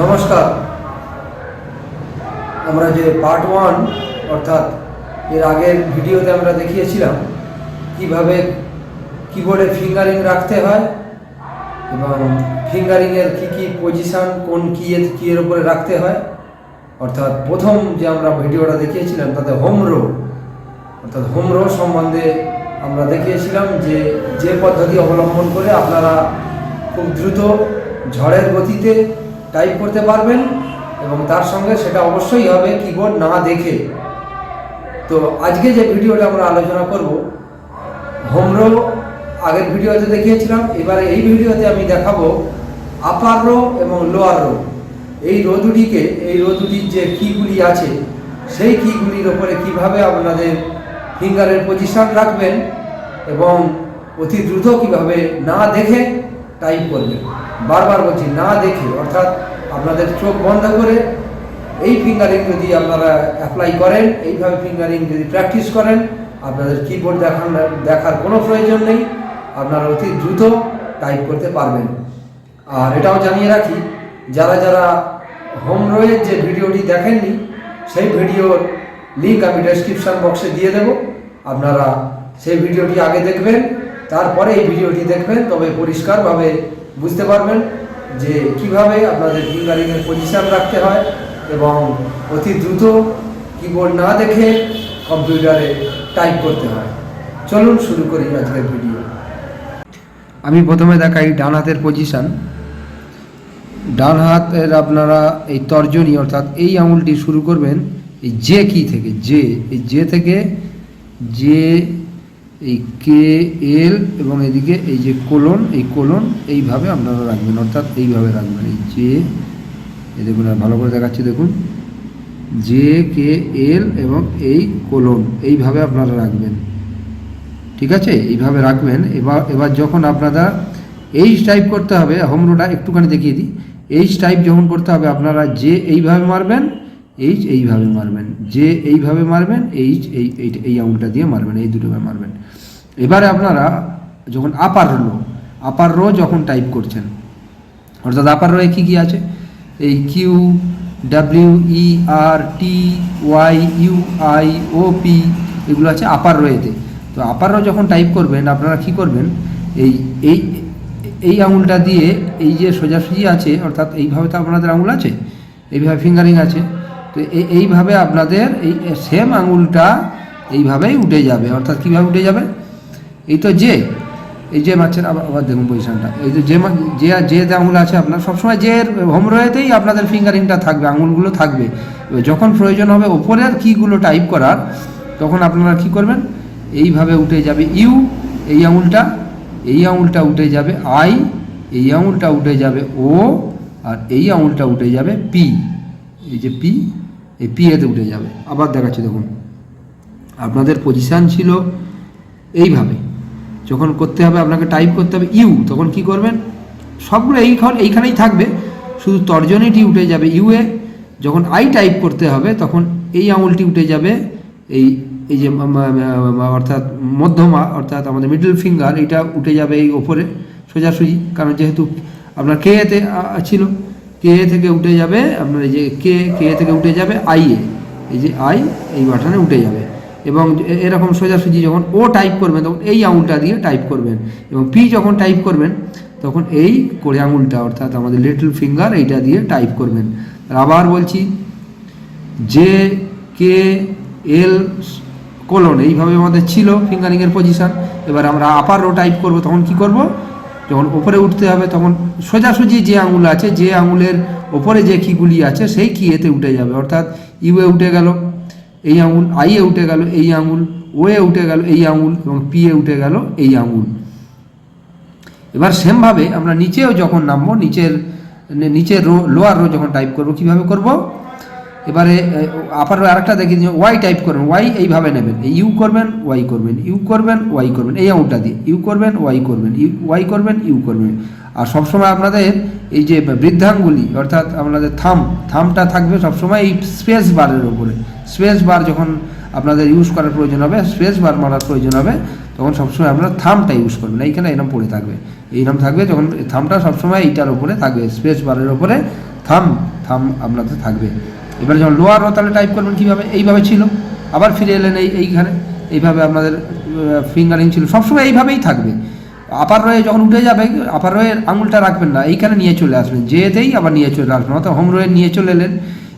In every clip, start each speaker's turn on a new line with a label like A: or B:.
A: নমস্কার। আমরা যে পার্ট ওয়ান অর্থাৎ এর আগের ভিডিওতে আমরা দেখিয়েছিলাম কীভাবে কিবোর্ডে ফিঙ্গারিং রাখতে হয় এবং ফিঙ্গারিংয়ের কী কী পজিশান কোন কি এর কী এর উপরে রাখতে হয়। অর্থাৎ প্রথম যে আমরা ভিডিওটা দেখিয়েছিলাম তাতে হোম রো অর্থাৎ হোম রো সম্বন্ধে আমরা দেখিয়েছিলাম যে যে পদ্ধতি অবলম্বন করে আপনারা খুব দ্রুত ঝড়ের গতিতে টাইপ করতে পারবেন এবং তার সঙ্গে সেটা অবশ্যই হবে কিবোর্ড না দেখে। তো আজকে যে ভিডিওটা আমরা আলোচনা করব হোম রো আগের ভিডিওতে দেখিয়েছিলাম, এবারে এই ভিডিওতে আমি দেখাবো আপার রো এবং লোয়ার রো এই রো দুটিকে, এই রো দুটির যে কিগুলি আছে, সেই কিগুলির ওপরে কীভাবে আপনাদের ফিঙ্গারের পজিশন রাখবেন এবং অতি দ্রুত কীভাবে না দেখে টাইপ করবেন। বারবার বলছি, না দেখে, অর্থাৎ আপনাদের চোখ বন্ধ করে এই ফিঙ্গারিং যদি আপনারা অ্যাপ্লাই করেন, এইভাবে ফিঙ্গারিং যদি প্র্যাকটিস করেন, আপনাদের কিবোর্ড দেখান দেখার কোনো প্রয়োজন নেই, আপনারা অতি দ্রুত টাইপ করতে পারবেন। আর এটাও জানিয়ে রাখি, যারা যারা হোম রোয়ের যে ভিডিওটি দেখেননি, সেই ভিডিওর লিঙ্ক আমি ডেসক্রিপশন বক্সে দিয়ে দেব। আপনারা সেই ভিডিওটি আগে দেখবেন, তারপরে এই ভিডিওটি দেখবেন, তবে পরিষ্কারভাবে বুঝতে পারবেন যে কীভাবে আপনাদের ফিঙ্গারিংয়ের পজিশন রাখতে হয় এবং অতি দ্রুত কিবোর্ড না দেখে কম্পিউটারে টাইপ করতে হয়। চলুন শুরু করি আজকের ভিডিও আমি প্রথমে দেখাই ডান হাতের পজিশান ডান হাতের আপনারা এই তর্জনী, অর্থাৎ এই আঙুলটি শুরু করবেন, এই জে কি থেকে জে এই জে থেকে জে এই কে, এল এবং এদিকে এই যে কোলন, এই কোলন এইভাবে আপনারা রাখবেন, অর্থাৎ এইভাবে রাখবেন। এই জে, এই দেখুন ভালো করে দেখাচ্ছি, দেখুন। জে, কে, এল এবং এই কোলন, এইভাবে আপনারা রাখবেন। ঠিক আছে? এইভাবে রাখবেন। এবার এবার যখন আপনারা এইচ টাইপ করতে হবে হোম রোটা একটুখানি দেখিয়ে দিই। এইচ টাইপ যখন করতে হবে, আপনারা যে এইভাবে মারবেন এইচ এইভাবে মারবেন যে এইভাবে মারবেন এইচ এই, এই- আঙুলটা দিয়ে মারবেন, এই দুটোভাবে মারবেন। এবারে আপনারা যখন আপার রো আপার রো যখন টাইপ করছেন, অর্থাৎ আপার রোয়ে কী কী আছে? এই Q W E R T Y U I O P এগুলো আছে আপার রোয়েতে তো আপার রো যখন টাইপ করবেন, আপনারা কি করবেন? এই এই এই আঙুলটা দিয়ে এই যে সোজাসুজি আছে, অর্থাৎ এইভাবে তো আপনাদের আঙুল আছে, এইভাবে ফিঙ্গারিং আছে তো এই এইভাবে আপনাদের এই সেম আঙুলটা এইভাবেই উঠে যাবে। অর্থাৎ কীভাবে উঠে যাবে? এই তো যে, এই যে মাছের, আবার দেখুন পজিশনটা এই যে যে যে আঙুল আছে আপনার, সবসময় যে হোম রয়েতেই আপনাদের ফিঙ্গারিংটা থাকবে, আঙুলগুলো থাকবে। যখন প্রয়োজন হবে ওপরের কিগুলো টাইপ করার, তখন আপনারা কি করবেন? এইভাবে উঠে যাবে ইউ, এই আঙুলটা এই আঙুলটা উঠে যাবে আই, এই আঙুলটা উঠে যাবে ও, আর এই আঙুলটা উঠে যাবে পি। এই যে পি এই পি এতে উঠে যাবে। আবার দেখাচ্ছি দেখুন। আপনাদের পজিশান ছিল এইভাবে। যখন করতে হবে, আপনাকে টাইপ করতে হবে ইউ। তখন কি করবেন? সবগুলো এইখান এইখানেই থাকবে। শুধু তর্জনীটি উঠে যাবে ইউ এ। যখন আই টাইপ করতে হবে, তখন এই আঙুলটি উঠে যাবে। এই এই যে অর্থাৎ মধ্যমা, অর্থাৎ আমাদের মিডল ফিঙ্গার এটা উঠে যাবে এই ওপরে সোজাসুজি। কারণ যেহেতু আপনার কে এতে ছিল। কে থেকে উঠে যাবে, আপনার এই যে কে কে থেকে উঠে যাবে আই এ। এই যে আই এই বাটনে উঠে যাবে। এবং এরকম সোজাসুজি যখন ও টাইপ করবেন, তখন এই আঙুলটা দিয়ে টাইপ করবেন। এবং পি যখন টাইপ করবেন, তখন এই করে আঙুলটা, অর্থাৎ আমাদের লিটল ফিঙ্গার এইটা দিয়ে টাইপ করবেন। আবার বলছি জে কে এল কোলন এইভাবে আমাদের ছিল ফিঙ্গারিংয়ের পজিশন এবার আমরা আপার টাইপ করব, তখন কি করব? যখন ওপরে উঠতে হবে তখন সোজাসুজি যে আঙুল আছে, যে আঙুলের ওপরে যে কিগুলি আছে সেই কি এতে উঠে যাবে। অর্থাৎ ইউয়ে উঠে গেল, এই আঙুল আই এ উঠে গেল, এই আঙুল ও এ উঠে গেল, এই আঙুল এবং পি এ উঠে গেল, এই আঙুল। এবার সেমভাবে আমরা নিচেও যখন নামবো, নিচের নিচের রো, লোয়ার রো যখন টাইপ করব, কীভাবে করব? এবারে আপার আরেকটা দেখি ওয়াই টাইপ করবেন ওয়াই এইভাবে নেবেন ইউ করবেন ওয়াই করবেন ইউ করবেন ওয়াই করবেন, এই আঙুলটা দিয়ে ইউ করবেন ওয়াই করবেন ইউ ওয়াই করবেন ইউ করবেন। আর সবসময় আপনাদের এই যে বৃদ্ধাঙ্গুলি, অর্থাৎ আপনাদের থাম, থামটা থাকবে সবসময় এই স্পেস বারের উপরে। স্পেস বার যখন আপনাদের ইউজ করার প্রয়োজন হবে স্পেস বার মারার প্রয়োজন হবে, তখন সবসময় আপনারা থামটা ইউজ করবেন। এইখানে এরম পড়ে থাকবে। এইরকম থাকবে যখন থামটা সবসময় এইটার উপরে থাকবে স্পেস বারের উপরে থাম থাম আপনাদের থাকবে। এবারে যখন লোয়ার রো তাহলে টাইপ করবেন কীভাবে? এইভাবে ছিল। আবার ফিরে এলেন এই এইখানে। এইভাবে আপনাদের ফিঙ্গারিং ছিল। সবসময় এইভাবেই থাকবে। আপার রয়ে যখন উঠে যাবে আপার রয়ের আঙুলটা রাখবেন না। এইখানে নিয়ে চলে আসবেন। যেতেই আবার নিয়ে চলে আসবেন। অর্থাৎ হোম রয়ে নিয়ে চলে এলেন।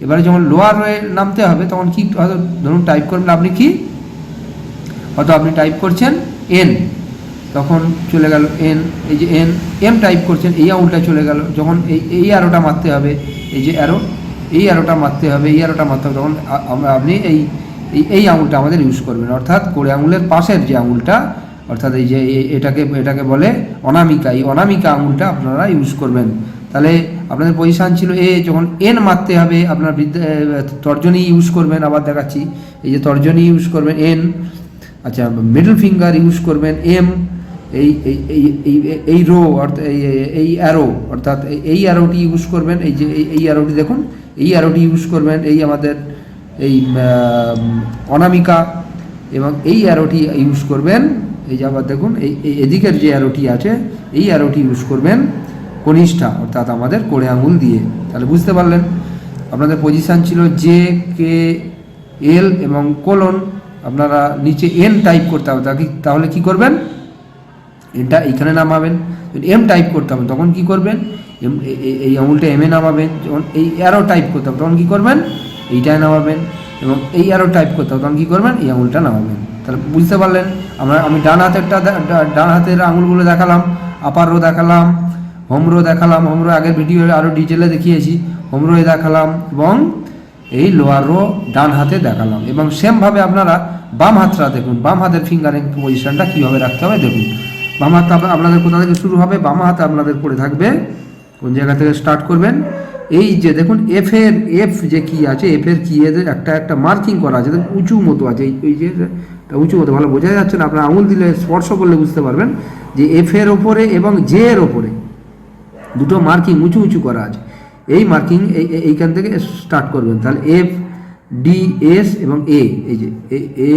A: এবারে যখন লোয়ার রয়ে নামতে হবে, তখন কি হয়তো ধরুন টাইপ করবেন আপনি কি? হয়তো আপনি টাইপ করছেন এন তখন চলে গেল এন এই যে এন এম টাইপ করছেন, এই আঙুলটা চলে গেল। যখন এই এই অ্যারোটা মারতে হবে, এই যে অ্যারো এই অ্যারোটা মারতে হবে, এই অ্যারোটা মারতে হবে, তখন আপনি এই এই আঙুলটা আমাদের ইউজ করবেন। অর্থাৎ কোড়ে আঙুলের পাশের যে আঙুলটা, অর্থাৎ এই যে এটাকে এটাকে বলে অনামিকা, এই অনামিকা আঙুলটা আপনারা ইউজ করবেন। তাহলে আপনাদের পজিশান ছিল এ, যখন এন মারতে হবে, আপনার তর্জনী ইউজ করবেন, আবার দেখাচ্ছি। এই যে তর্জনী ইউজ করবেন এন আচ্ছা মিডল ফিঙ্গার ইউজ করবেন এম এই এই রো অর্থাৎ এই অ্যারো অর্থাৎ এই- অ্যারোটি ইউজ করবেন। এই যে, এই অ্যারোটি দেখুন এই অ্যারোটি ইউজ করবেন, এই আমাদের, এই অনামিকা, এবং এই অ্যারোটি ইউজ করবেন, এই যে আবার দেখুন, এই এদিকের যে অ্যারোটি আছে, এই অ্যারোটি ইউজ করবেন কনিষ্ঠা, অর্থাৎ আমাদের কোড়ে আঙুল দিয়ে। তাহলে বুঝতে পারলেন, আপনাদের পজিশান ছিল জে কে এল এবং কোলন আপনারা নিচে এন টাইপ করতে হবে তাহলে কি করবেন? এটা এখানে নামাবেন। যদি এম টাইপ করতে হবে, তখন কি করবেন? এম এই আঙুলটা এম এ নামাবেন। যখন এই অ্যারো টাইপ করতে হবে, তখন কী করবেন? এইটায় নামাবেন। এবং এই অ্যারো টাইপ করতে হবে, তখন কী করবেন? এই আঙুলটা নামাবেন। তাহলে বুঝতে পারলেন? আমরা, আমি ডান হাতেরটা ডান হাতের আঙুলগুলো দেখালাম আপার রো দেখালাম হোম রো দেখালাম হোম রো আগের ভিডিও আরও ডিটেলে দেখিয়েছি হোম রোয়ে দেখালাম, এবং এই লোয়ার রো ডান হাতে দেখালাম। এবং সেমভাবে আপনারা বাম হাতটা দেখুন, বাম হাতের ফিঙ্গারিং পজিশনটা কীভাবে রাখতে হবে, দেখুন। বাম হাত আপনাদের কোথা থেকে শুরু হবে? বাম হাতে আপনাদের পড়ে থাকবে। কোন জায়গা থেকে স্টার্ট করবেন? এই যে দেখুন এফ এর এফ যে কি আছে এফ এর কি এদের একটা একটা মার্কিং করা আছে। দেখুন, উঁচু মতো আছে। এই যে উঁচু মতো, ভালো বোঝা যাচ্ছে না। আপনার আঙুল দিলে স্পর্শ করলে বুঝতে পারবেন যে এফ এর ওপরে এবং জে এর ওপরে দুটো মার্কিং উঁচু উঁচু করা আছে। এই মার্কিং এই, এই- এইখান থেকে স্টার্ট করবেন। তাহলে এফ ডি এস এবং এ এই যে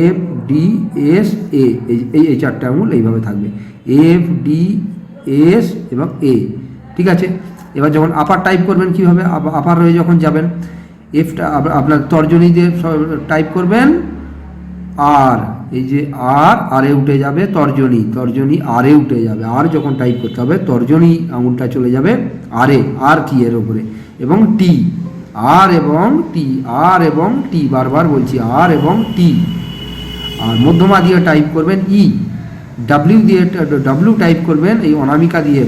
A: এফ ডি এস এ এই এই চারটে আঙুল এইভাবে থাকবে। এফ ডি এস এবং এ ঠিক আছে? এবার যখন আপার টাইপ করবেন কীভাবে? আপার রয়ে যখন যাবেন এফটা আপনার তর্জনী দিয়ে টাইপ করবেন আর এই যে আর আরে উঠে যাবে তর্জনী তর্জনী আরে উঠে যাবে। আর যখন টাইপ করতে হবে, তর্জনী আঙুলটা চলে যাবে আরে আর কি এর ওপরে এবং টি আর এবং টি, আর এবং টি, বারবার বলছি, আর এবং টি। আর মধ্যমা দিয়ে টাইপ করবেন ই ডাব্লিউ দিয়ে ডাব্লিউ টাইপ করবেন এই অনামিকা দিয়ে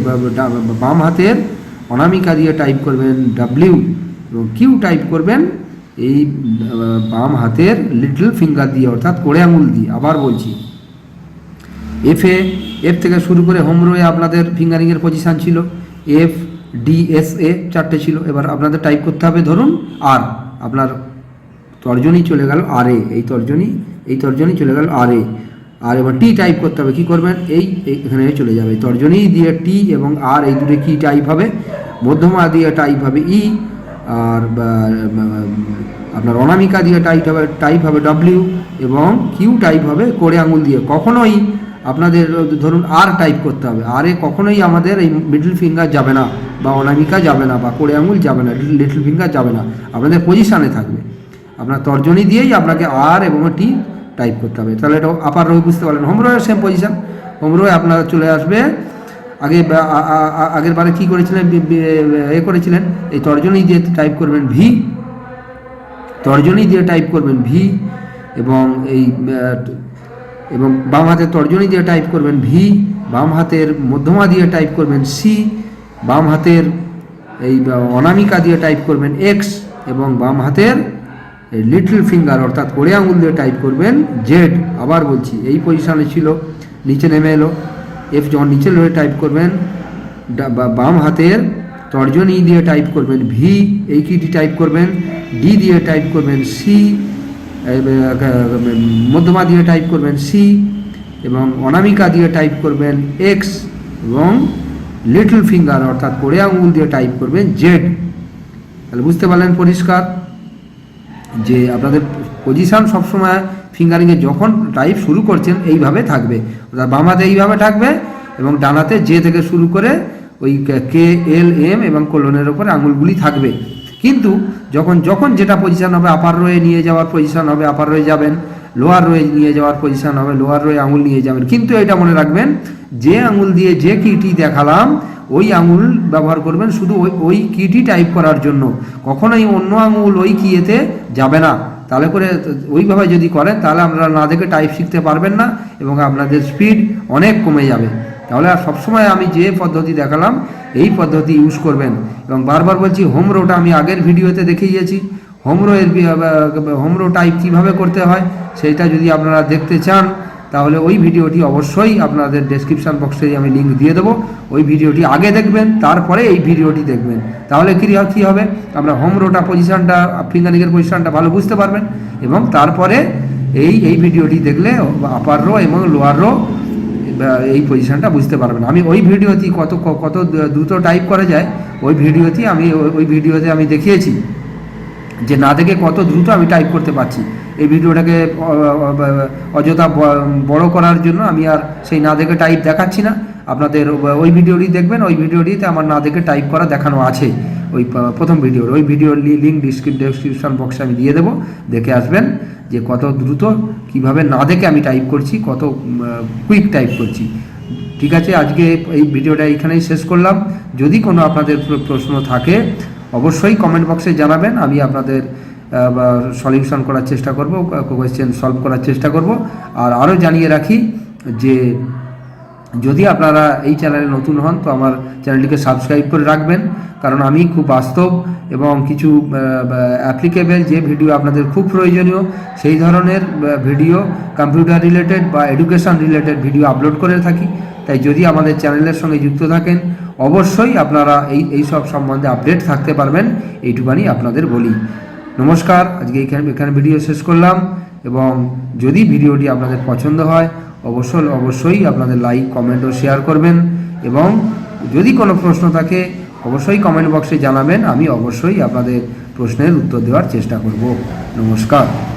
A: বাম হাতের অনামিকা দিয়ে টাইপ করবেন ডাব্লিউ এবং কিউ টাইপ করবেন এই বাম হাতের লিটল ফিঙ্গার দিয়ে, অর্থাৎ কোড়ে আঙুল দিয়ে, আবার বলছি। এফ এ এফ থেকে শুরু করে হোম রোয়ে আপনাদের ফিঙ্গারিংয়ের পজিশান ছিল। এফ ডি এস এ চারটে ছিল। এবার আপনাদের টাইপ করতে হবে ধরুন আর আপনার তর্জনী চলে গেল আর এ এই তর্জনী এই তর্জনী চলে গেল আর এ আর এবার টি টাইপ করতে হবে। কী করবেন? এই এখানে চলে যাবে। তর্জনী দিয়ে টি এবং আর এই দুটো কি টাইপ হবে? মধ্যমা দিয়ে টাইপ হবে ই আর, বা- বা- আপনার অনামিকা দিয়ে টাইপ হবে টাইপ হবে ডব্লিউ এবং কিউ টাইপ হবে কোড়ে আঙুল দিয়ে। কখনোই আপনাদের ধরুন আর টাইপ করতে হবে। আর কখনোই আমাদের এই মিডল ফিঙ্গার যাবে না, বা অনামিকা যাবে না, বা কোড়ে আঙুল যাবে না লিটল ফিঙ্গার যাবে না। আপনাদের পজিশানে থাকবে। আপনার তর্জনী দিয়েই আপনাকে আর এবং টি টাইপ করতে হবে। তাহলে এটা আপার রোয় বুঝতে পারলেন। হোম রোয়ের সেম পজিশান হোম রোয়ে আপনারা চলে আসবে। আগে আগের বারে কী করেছিলেন? এ করেছিলেন? এই তর্জনী দিয়ে টাইপ করবেন ভি তর্জনী দিয়ে টাইপ করবেন ভি এবং এই এবং বাম হাতের তর্জনী দিয়ে টাইপ করবেন ভি বাম হাতের মধ্যমা দিয়ে টাইপ করবেন সি বাম হাতের এই অনামিকা দিয়ে টাইপ করবেন এক্স এবং বাম হাতের লিটল ফিঙ্গার অর্থাৎ কোড়ে আঙুল দিয়ে টাইপ করবেন জেড আবার বলছি, এই পজিশনে ছিল, নিচে নেমে এলো। এফ যখন নিচে লয়ে টাইপ করবেন বাম হাতের তর্জনী দিয়ে টাইপ করবেন ভি এই কিটি টাইপ করবেন? ডি দিয়ে টাইপ করবেন সি মধ্যমা দিয়ে টাইপ করবেন সি এবং অনামিকা দিয়ে টাইপ করবেন এক্স এবং লিটল ফিঙ্গার অর্থাৎ কোড়ে আঙুল দিয়ে টাইপ করবেন জেড তাহলে বুঝতে পারলেন পরিষ্কার? যে আপনাদের পজিশন সবসময় ফিঙ্গারিংয়ে যখন টাইপ শুরু করছেন, এইভাবে থাকবে। অর্থাৎ বাম হাতে এইভাবে থাকবে এবং ডান হাতে যে থেকে শুরু করে ওই কে এল এম এবং কোলনের ওপরে আঙুলগুলি থাকবে। কিন্তু যখন যখন যেটা পজিশন হবে আপার রয়ে নিয়ে যাওয়ার পজিশন হবে আপার রয়ে যাবেন লোয়ার রয়ে নিয়ে যাওয়ার পজিশন হবে লোয়ার রয়ে আঙুল নিয়ে যাবেন। কিন্তু এটা মনে রাখবেন, যে আঙুল দিয়ে যে কিটি দেখালাম, ওই আঙুল ব্যবহার করবেন শুধু ওই ওই কিটি টাইপ করার জন্য। কখনোই অন্য আঙুল ওই কিয়েতে যাবে না। তাহলে করে ওইভাবে যদি করেন, তাহলে আপনারা না দেখে টাইপ শিখতে পারবেন না এবং আপনাদের স্পিড অনেক কমে যাবে। তাহলে আর সবসময় আমি যে পদ্ধতি দেখালাম, এই পদ্ধতি ইউজ করবেন। এবং বারবার বলছি হোম রোটা আমি আগের ভিডিওতে দেখিয়েছি। হোম রো এর হোম রো টাইপ কীভাবে করতে হয়, সেটা যদি আপনারা দেখতে চান, তাহলে ওই ভিডিওটি অবশ্যই আপনাদের ডেসক্রিপশান বক্সে আমি লিঙ্ক দিয়ে দেবো। ওই ভিডিওটি আগে দেখবেন, তারপরে এই ভিডিওটি দেখবেন। তাহলে কী কী হবে? আমরা হোম রোটা পজিশনটা ফিঙ্গারিংয়ের পজিশনটা ভালো বুঝতে পারবেন। এবং তারপরে এই এই ভিডিওটি দেখলে আপার রো এবং লোয়ার রো এই পজিশনটা বুঝতে পারবেন আমি ওই ভিডিওতেই কত কত দ্রুত টাইপ করা যায়, ওই ভিডিওতেই আমি ওই- ভিডিওতে আমি দেখিয়েছি। যে না দেখে কত দ্রুত আমি টাইপ করতে পারছি। এই ভিডিওটাকে অযথা বড় করার জন্য আমি আর সেই না দেখে টাইপ দেখাচ্ছি না। আপনাদের ওই ভিডিওটি দেখবেন, ওই ভিডিওটিতে আমার না দেখে টাইপ করা দেখানো আছে। ওই প্রথম ভিডিওর, ওই ভিডিওর লিঙ্ক ডিসক্রিপশন বক্সে আমি দিয়ে দেবো। দেখে আসবেন। যে কত দ্রুত কীভাবে না দেখে আমি টাইপ করছি, কত কুইক টাইপ করছি। ঠিক আছে, আজকে এই ভিডিওটা এখানেই শেষ করলাম। যদি কোনো আপনাদের প্রশ্ন থাকে, অবশ্যই কমেন্ট বক্সে জানাবেন। আমি আপনাদের সলিউশন করার চেষ্টা করব কোয়েশ্চেন সলভ করার চেষ্টা করব। আর আরও জানিয়ে রাখি যে যদি আপনারা এই চ্যানেলে নতুন হন, তো আমার চ্যানেলটিকে সাবস্ক্রাইব করে রাখবেন। কারণ আমি খুব বাস্তব এবং কিছু অ্যাপ্লিকেবেল যে ভিডিও আপনাদের খুব প্রয়োজনীয়, সেই ধরনের ভিডিও কম্পিউটার রিলেটেড বা এডুকেশন রিলেটেড ভিডিও আপলোড করে থাকি। তাই যদি আমাদের চ্যানেলের সঙ্গে যুক্ত থাকেন, অবশ্যই আপনারা এই এই সব সম্বন্ধে আপডেট থাকতে পারবেন। এইটুকানি আপনাদের বলি। নমস্কার, আজকে এখানে এখানে ভিডিও শেষ করলাম। এবং যদি ভিডিওটি আপনাদের পছন্দ হয় অবশ্যই অবশ্যই আপনাদের লাইক কমেন্ট ও শেয়ার করবেন এবং যদি কোনো প্রশ্ন থাকে, অবশ্যই কমেন্ট বক্সে জানাবেন, আমি অবশ্যই আপনাদের প্রশ্নের উত্তর দেওয়ার চেষ্টা করব। নমস্কার।